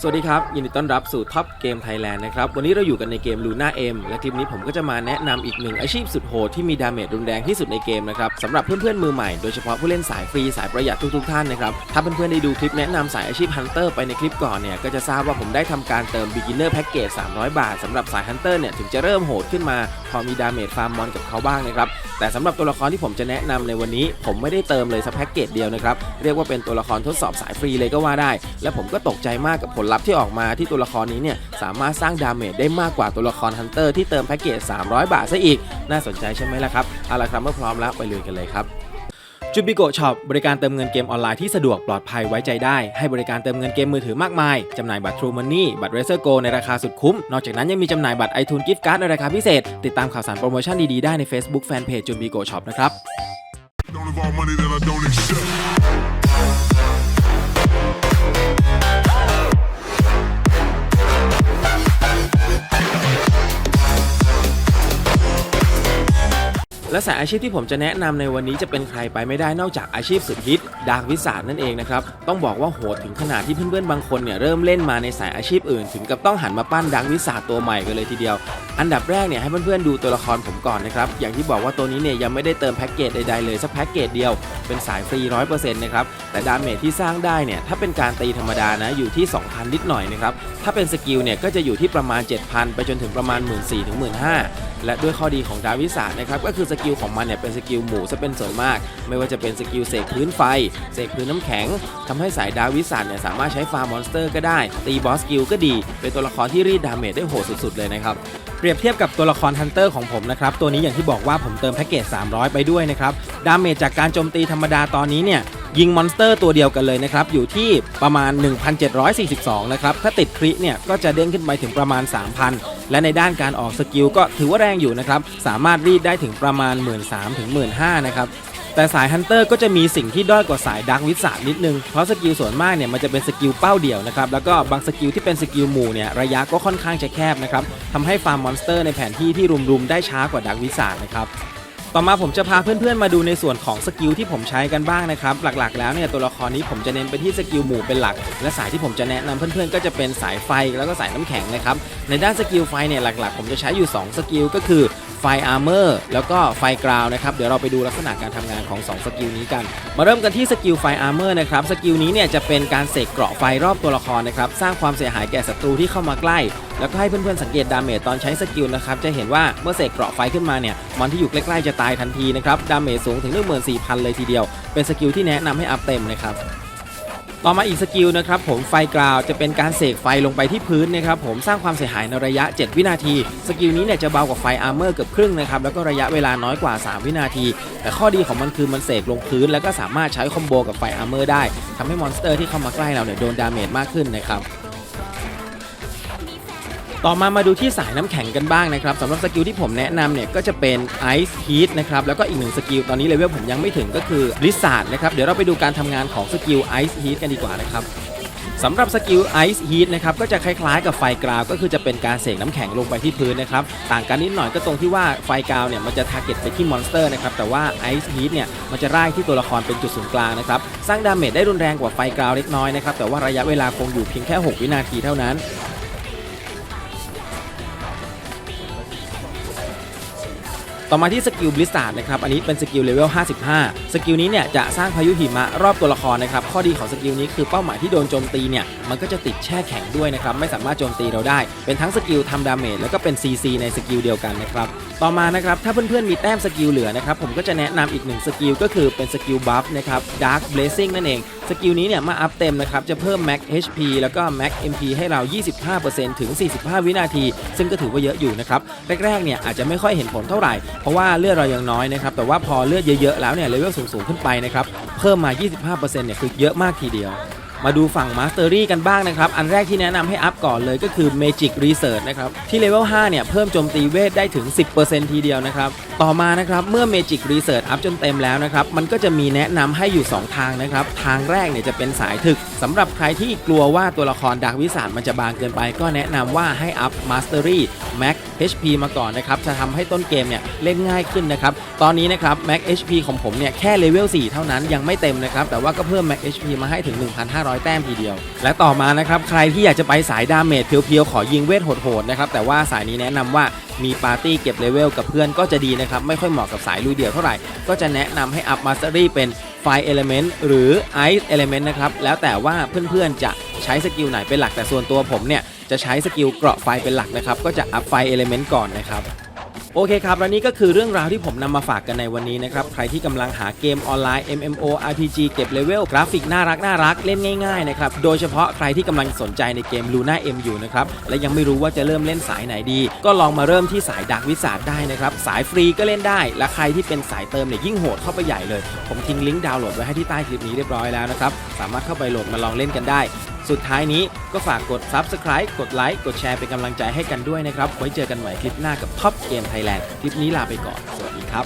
สวัสดีครับ ยินดีต้อนรับสู่ท็อปเกมไทยแลนด์นะครับ วันนี้เราอยู่กันในเกม Luna M และคลิปนี้ผมก็จะมาแนะนำอีกหนึ่งอาชีพสุดโหดที่มีดาเมจรุนแรงที่สุดในเกมนะครับสำหรับเพื่อนๆมือใหม่โดยเฉพาะผู้เล่นสายฟรีสายประหยัดทุกๆท่านนะครับ ถ้าเพื่อนๆได้ดูคลิปแนะนำสายอาชีพ Hunter ไปในคลิปก่อนเนี่ย ก็จะทราบว่าผมได้ทำการเติม Beginner Package 300 บาทสำหรับสาย Hunter เนี่ยถึงจะเริ่มโหดขึ้นมา พอมีดาเมจฟาร์มมอนกับเขาบ้างนะครับ แต่สำหรับตัวละครที่ผมจะแนะนำในวันนี้ ผมไม่ได้เติมเลยสักแพ็กเกจเดียวนะครับ เรียกว่าเป็นตัวละครทดสอบสายฟรีเลยก็ว่าได้ และผมก็ตกใจมากกับผลลัพธ์ที่ออกมาที่ตัวละครนี้เนี่ยสามารถสร้างดาเมจได้มากกว่าตัวละครฮันเตอร์ที่เติมแพ็กเกจ300 บาทซะอีก น่าสนใจใช่ไหมล่ะครับเอาละครับเมื่อพร้อมแล้วไปลุยกันเลยครับ จูบิโกช็อปบริการเติมเงินเกมออนไลน์ที่สะดวกปลอดภัยไว้ใจได้ ให้บริการเติมเงินเกมมือถือมากมาย จำหน่ายบัตร True Money บัตร Razer Go ในราคาสุดคุ้ม นอกจากนั้นยังมีจำหน่ายบัตร iTunes Gift Card ในราคาพิเศษ ติดตามข่าวสารโปรโมชั่นดีๆ ได้ใน Facebook Fanpage จูบิโกช็อปนะครับ และสายอาชีพที่ผมจะแนะนำในวันนี้จะเป็นใครไปไม่ได้นอกจากอาชีพสุดฮิตดาร์กวิสาดนั่นเองนะครับ ต้องบอกว่าโหดถึงขนาดที่เพื่อนๆบางคนเนี่ยเริ่มเล่นมาในสายอาชีพอื่น ถึงกับต้องหันมาปั้นดาร์กวิสาดตัวใหม่กันเลยทีเดียว อันดับแรกเนี่ยให้เพื่อนๆดูตัวละครผมก่อนนะครับอย่างที่บอกว่าตัวนี้เนี่ยยังไม่ได้เติมแพ็กเกจใดๆเลยสักแพ็กเกจเดียวเป็นสายฟรี100%นะครับแต่ดาเมจที่สร้างได้เนี่ยถ้าเป็นการตีธรรมดานะอยู่ที่ 2,000 นิดหน่อยนะครับถ้าเป็นสกิลเนี่ยก็จะอยู่ที่ประมาณ 7,000 ไปจนถึงประมาณ 14,000-15,000 และด้วยข้อดีของดาวิสานะครับก็คือสกิลของมันเนี่ยเป็นสกิลหมู่ซะเป็นส่วนมาก ไม่ว่าจะเป็นสกิลเสกพื้นไฟเสกพื้นน้ำแข็งทำให้สายดาวิสาเนี่ยสามารถใช้ฟาร์มมอนสเตอร์ก็ได้ ตีบอสสกิลก็ดี เป็นตัวละครที่รีดดาเมจได้โหดสุดๆเลยนะครับเปรียบเทียบกับตัวละครฮันเตอร์ของผมนะครับตัวนี้อย่างที่บอกว่าผมเติมแพ็กเกจ300 ไปด้วยนะครับดาเมจจากการโจมตีธรรมดาตอนนี้เนี่ย ยิงมอนสเตอร์ตัวเดียวกันเลยนะครับอยู่ที่ประมาณ 1,742 นะครับ ถ้าติดคริเนี่ยก็จะเด้งขึ้นไปถึงประมาณ 3,000 และในด้านการออกสกิลก็ถือว่าแรงอยู่นะครับ สามารถรีดได้ถึงประมาณ 13,000ถึง15,000 นะครับแต่สายฮันเตอร์ก็จะมีสิ่งที่ด้อยกว่าสายดักวิสานิดนึง เพราะสกิลส่วนมากเนี่ยมันจะเป็นสกิลเป้าเดี่ยวนะครับ แล้วก็บางสกิลที่เป็นสกิลหมู่เนี่ยระยะก็ค่อนข้างจะแคบนะครับทำให้ฟาร์มมอนสเตอร์ในแผนที่ที่รุมๆได้ช้ากว่าดักวิสานะครับ ต่อมาผมจะพาเพื่อนๆมาดูในส่วนของสกิลที่ผมใช้กันบ้างนะครับ หลักๆ แล้วเนี่ยตัวละครนี้ผมจะเน้นไปที่สกิลหมู่เป็นหลัก และสายที่ผมจะแนะนำเพื่อนๆก็จะเป็นสายไฟแล้วก็สายน้ำแข็งนะครับในด้านสกิลไฟเนี่ยหลักๆ ผมจะใช้อยู่ 2 สกิลก็คือไฟอาร์เมอร์แล้วก็ไฟกราวนะครับเดี๋ยวเราไปดูลักษณะการทำงานของ 2 สกิลนี้กัน มาเริ่มกันที่สกิลไฟอาร์เมอร์นะครับสกิลนี้เนี่ยจะเป็นการเสกเกราะไฟรอบตัวละครนะครับสร้างความเสียหายแก่ศัตรูที่เข้ามาใกล้แล้วก็ให้เพื่อนๆสังเกตดาเมจตอนใช้สกิลนะครับจะเห็นว่าเมื่อเสกเกราะไฟขึ้นมาเนี่ยมอนที่อยู่ใกล้ๆจะตายทันทีนะครับดาเมจสูงถึง14,000 เลยทีเดียว เป็นสกิลที่แนะนำให้อัพเต็มนะครับต่อมาอีกสกิลนะครับผมไฟกราวจะเป็นการเสกไฟลงไปที่พื้นนะครับผมสร้างความเสียหายในระยะ 7 วินาที สกิลนี้เนี่ยจะเบากว่าไฟอาร์เมอร์เกือบครึ่งนะครับแล้วก็ระยะเวลาน้อยกว่า 3 วินาที แต่ข้อดีของมันคือมันเสกลงพื้น แล้วก็สามารถใช้คอมโบกับไฟอาร์เมอร์ได้ทำให้มอนสเตอร์ที่เข้ามาใกล้เราเนี่ยโดนดาเมจมากขึ้นนะครับ ต่อมามาดูที่สายน้ำแข็งกันบ้างนะครับสำหรับสกิลที่ผมแนะนำเนี่ยก็จะเป็น Ice Heat นะครับแล้วก็อีกหนึ่งสกิลตอนนี้เลเวลผมยังไม่ถึงก็คือ Blizzard นะครับเดี๋ยวเราไปดูการทำงานของสกิล Ice Heat กันดีกว่านะครับสำหรับสกิล Ice Heat นะครับก็จะคล้ายๆกับไฟกราว ก็คือจะเป็นการเสกน้ำแข็งลงไปที่พื้นนะครับต่างกันนิดหน่อยก็ตรงที่ว่าไฟกราวเนี่ยมันจะทาร์เก็ตไปที่มอนสเตอร์นะครับแต่ว่า Ice Heat เนี่ยมันจะร่ายที่ตัวละครเป็นจุดศูนย์กลางนะครับสร้างดาเมจได้รุนแรงกว่าไฟกราวเล็กน้อยนะครับแต่ว่าระยะเวลาคงอยู่เพียงแค่ 6 วินาทีเท่านั้น ต่อมาที่สกิลบลิสตาร์ดนะครับ อันนี้เป็นสกิลเลเวล 55 สกิลนี้เนี่ยจะสร้างพายุหิมะรอบตัวละครนะครับ ข้อดีของสกิลนี้คือเป้าหมายที่โดนโจมตีเนี่ย มันก็จะติดแช่แข็งด้วยนะครับ ไม่สามารถโจมตีเราได้ เป็นทั้งสกิลทำดาเมจแล้วก็เป็น CC ในสกิลเดียวกันนะครับ ต่อมานะครับ ถ้าเพื่อนๆ มีแต้มสกิลเหลือนะครับ ผมก็จะแนะนำอีกหนึ่งสกิลก็คือเป็นสกิลบัฟนะครับ Dark Blazing นั่นเอง สกิลนี้เนี่ยมาอัพเต็มนะครับ จะเพิ่ม Max HP แล้วก็ Max MP ให้เรา 25%ถึง 45 วินาที ซึ่งก็ถือว่าเยอะอยู่นะครับ แรกๆ เนี่ยอาจจะไม่ค่อยเห็นผลเท่าไหร่เพราะว่าเลือดเรายังน้อยนะครับแต่ว่าพอเลือดเยอะๆแล้วเนี่ยเลเวลสูงๆขึ้นไปนะครับเพิ่มมา 25%เนี่ยคือเยอะมากทีเดียว มาดูฝั่ง Mastery กันบ้างนะครับ อันแรกที่แนะนำให้อัพก่อนเลยก็คือ Magic Research นะครับ ที่เลเวล 5 เนี่ย เพิ่มโจมตีเวทได้ถึง 10%ทีเดียวนะครับ ต่อมานะครับ เมื่อ Magic Research อัพจนเต็มแล้วนะครับ มันก็จะมีแนะนำให้อยู่ 2 ทางนะครับ ทางแรกเนี่ยจะเป็นสายถึกสำหรับใครที่กลัวว่าตัวละครดาร์กวิสาดมันจะบางเกินไป ก็แนะนำว่าให้อัพ Mastery Max HP มาก่อนนะครับจะทำให้ต้นเกมเนี่ยเล่นง่ายขึ้นนะครับ ตอนนี้นะครับ Max HP ของผมเนี่ยแค่เลเวล 4 เท่านั้นยังไม่เต็มนะครับ แต่ว่าก็เพิ่ม Max HP มาให้ถึง 1,500 500 แต้มทีเดียว และต่อมานะครับใครที่อยากจะไปสายดาเมจเพียวๆ ขอยิงเวทโหดๆนะครับแต่ว่าสายนี้แนะนำว่ามีปาร์ตี้เก็บเลเวลกับเพื่อนก็จะดีนะครับ ไม่ค่อยเหมาะกับสายลุยเดี่ยวเท่าไหร่ ก็จะแนะนำให้อัพมาสเตอรี่เป็นไฟเอลเมนต์หรือ Ice Element นะครับ แล้วแต่ว่าเพื่อนๆจะใช้สกิลไหนเป็นหลักแต่ส่วนตัวผมเนี่ย จะใช้สกิลเกราะไฟเป็นหลักนะครับ ก็จะอัพไฟเอลเมนต์ก่อนนะครับ โอเคครับ และนี่ก็คือเรื่องราวที่ผมนำมาฝากกันในวันนี้นะครับ ใครที่กำลังหาเกมออนไลน์ MMO RPG เก็บเลเวลกราฟิกน่ารักน่ารักเล่นง่ายๆนะครับ โดยเฉพาะใครที่กำลังสนใจในเกม Luna M อยู่นะครับ และยังไม่รู้ว่าจะเริ่มเล่นสายไหนดี ก็ลองมาเริ่มที่สายดักวิสาดได้นะครับ สายฟรีก็เล่นได้ และใครที่เป็นสายเติมเนี่ยยิ่งโหดเข้าไปใหญ่เลย ผมทิ้งลิงก์ดาวน์โหลดไว้ให้ที่ใต้คลิปนี้เรียบร้อยแล้วนะครับ สามารถเข้าไปโหลดมาลองเล่นกันได้ สุดท้ายนี้ก็ฝากกด Subscribe กดไลค์กดแชร์เป็นกำลังใจให้กันด้วยนะครับ ไว้เจอกันใหม่คลิปหน้ากับ Top Game Thailand คลิปนี้ลาไปก่อน สวัสดีครับ